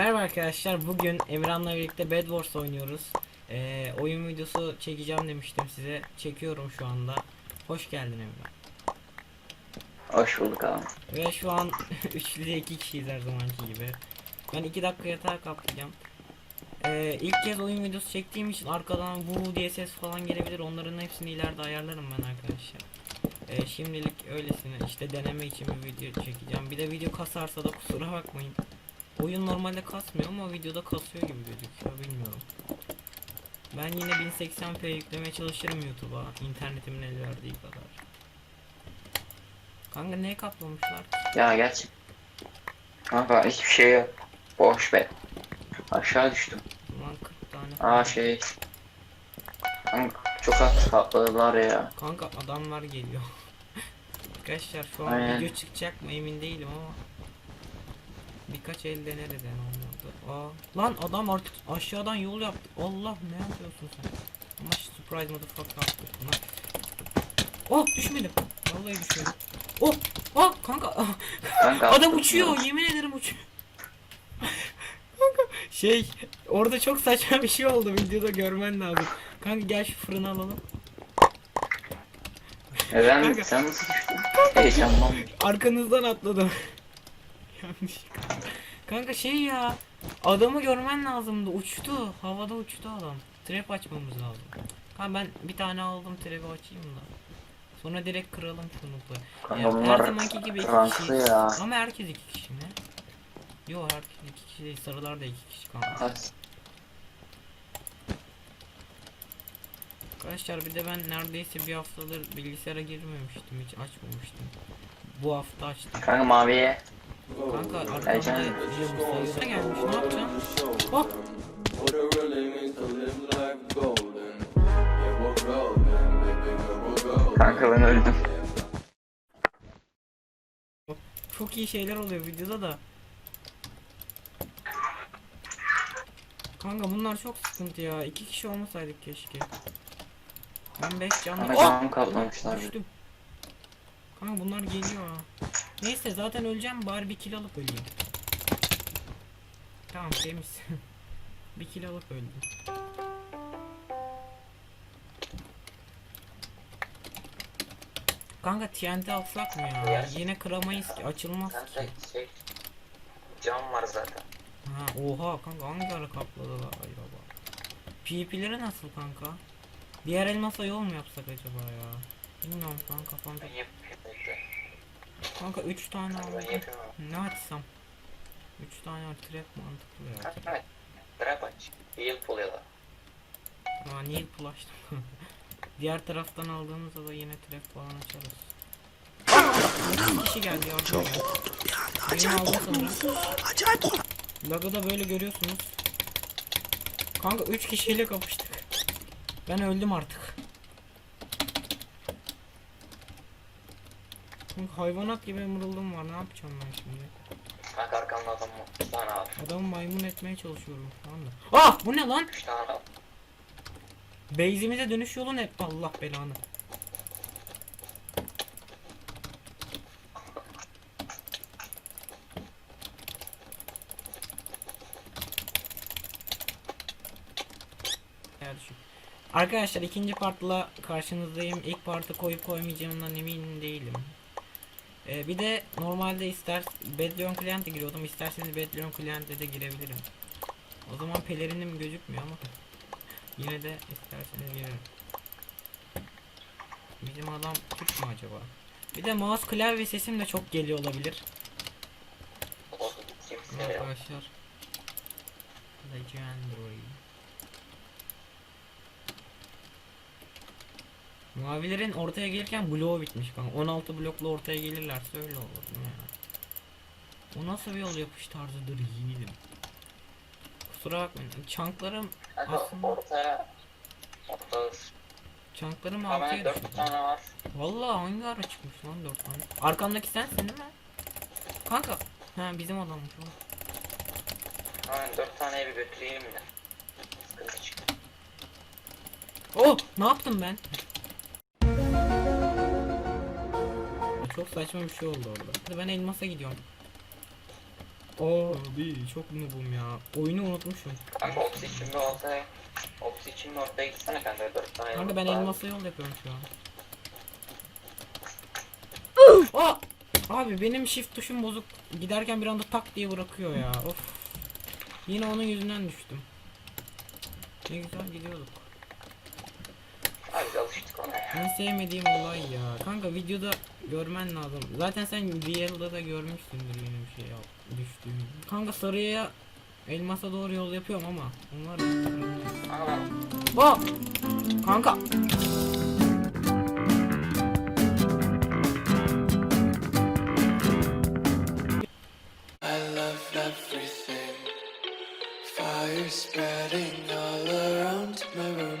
Merhaba arkadaşlar. Bugün Emirhan'la birlikte Bed Wars oynuyoruz. Ee, oyun videosu çekeceğim demiştim size. Çekiyorum şu anda. Hoş geldin Emirhan. Hoş bulduk abi. Ve şu an üçlüde iki kişiyiz her zamanki gibi. Ben iki dakika yatağa kaplayacağım. Ee, ilk kez oyun videosu çektiğim için arkadan bu diye ses falan gelebilir. Onların hepsini ileride ayarlarım ben arkadaşlar. Ee, şimdilik öylesine işte deneme için bir video çekeceğim. Bir de video kasarsa da kusura bakmayın. Oyun normalde kasmıyor ama videoda kasıyor gibi gözüküyor bilmiyorum. Ben yine 1080p yüklemeye çalışırım YouTube'a internetimin el verdiği kadar. Kanka ne kaplamışlar? Ya gerçek. Kanka hiçbir şey yok. Boş be. Aşağı düştüm. Ulan 40 tane. Aa şey. Kanka çok az katladılar ya. Kanka adamlar geliyor. Arkadaşlar şu an Aynen. video çıkacak mı emin değilim ama birkaç el deneriz yani olmadı. Aa, lan adam artık aşağıdan yol yaptı. Allah ne yapıyorsun sen? Ama surprise motherfucker lan. Oh düşmedim. Vallahi düşmedim. Oh! Oh kanka. Kanka Adam uçuyor. ya. Yemin ederim uçuyor. kanka şey orada çok saçma bir şey oldu videoda görmen lazım. Kanka gel şu fırını alalım. Neden? Sen nasıl düştün? Heyecanlan. Arkanızdan atladım. Yanlış. Kanka şey ya. Adamı görmen lazımdı. Uçtu. Havada uçtu adam. Trap açmamız lazım. Kanka ben bir tane aldım trap'i açayım da. Sonra direkt kıralım şunu. Kanka Ya, her zamanki gibi iki kişi. ya. Ama herkes iki kişi mi? Yo herkes iki kişi değil. Sarılar da iki kişi kanka. Kaç? Arkadaşlar bir de ben neredeyse bir haftadır bilgisayara girmemiştim. Hiç açmamıştım. Bu hafta açtım. Kanka maviye. Kanka Heyecan. sayıda gelmiş ne golden. Kanka ben öldüm. çok iyi şeyler oluyor videoda da. Kanka bunlar çok sıkıntı ya. İki kişi olmasaydık keşke. Ben 5 canlı. Kanka Oh! canımı kaplamışlar. Düştüm. Kanka bunlar geliyor ha. Neyse zaten öleceğim bari bir kill alıp öleyim. Tamam temiz. bir kill alıp öldüm. Kanka TNT alsak mı ya? Ya. Yine kıramayız ki açılmaz ki. şey. Cam var zaten. Ha oha kanka hangi ara kapladılar acaba? PvP'leri nasıl kanka? Diğer elmasa yol mu yapsak acaba ya? Bilmiyorum kanka kafamda. Kanka 3 tane aldım. Ne açsam? 3 tane trap mantıklı ya. Evet. Trap aç. Heal oluyorlar. Aa niye bulaştım? Diğer taraftan aldığımızda da yine trap falan açarız. Kişi geldi yardım geldi. Birini aldım sanırım. Lagı da böyle görüyorsunuz. Kanka 3 kişiyle kapıştık. Ben öldüm artık. Hayvanat gibi mırıldım var ne yapacağım ben şimdi? Kanka arkamda adam var. 3 tane. Adamı maymun etmeye çalışıyorum şu anda. Ah bu ne lan? 3 tane al. Base'imize dönüş yolu ne? Allah belanı. Arkadaşlar ikinci partla karşınızdayım. İlk partı koyup koymayacağımdan emin değilim. Ee, bir de normalde ister Bedlion Client'e giriyordum. İsterseniz Bedlion Client'e de girebilirim. O zaman pelerinim gözükmüyor ama yine de isterseniz girerim. Bizim adam Türk mü acaba? Bir de mouse klavye sesim de çok geliyor olabilir. Arkadaşlar. Legendary. Mavilerin ortaya gelirken bloğu bitmiş kanka. 16 blokla ortaya gelirlerse öyle olur mi ya? O nasıl bir yol yapış tarzıdır yiğidim. Kusura bakmayın. Çanklarım aslında ortaya orta çanklarım hemen altıya 4 düştü. tane var. Vallahi hangi ara çıkmış lan 4 tane? Arkamdaki sensin değil mi? Kanka. Ha bizim adammış o. Hemen 4 taneyi bir götüreyim de. Sıkıntı çıktı. Oh ne yaptım ben? Çok saçma bir şey oldu orada. Hadi Ben elmasa gidiyorum. Abi çok noobum ya. Oyunu unutmuşum. Kanka ops için bir ortaya. Ops için bir ortaya gitsene kanka. Dört tane Kanka ben yumurta al. elmasa yol yapıyorum şu an. Aa! Abi benim shift tuşum bozuk. Giderken bir anda tak diye bırakıyor ya. Of. Yine onun yüzünden düştüm. Ne güzel gidiyorduk. En sevmediğim olay ya. Kanka videoda görmen lazım. Zaten sen real'da da görmüşsündür bir şey yap, düştüğümü. Kanka sarıya elmasa doğru yol yapıyorum ama onlar Aa! Kanka spreading all around my room.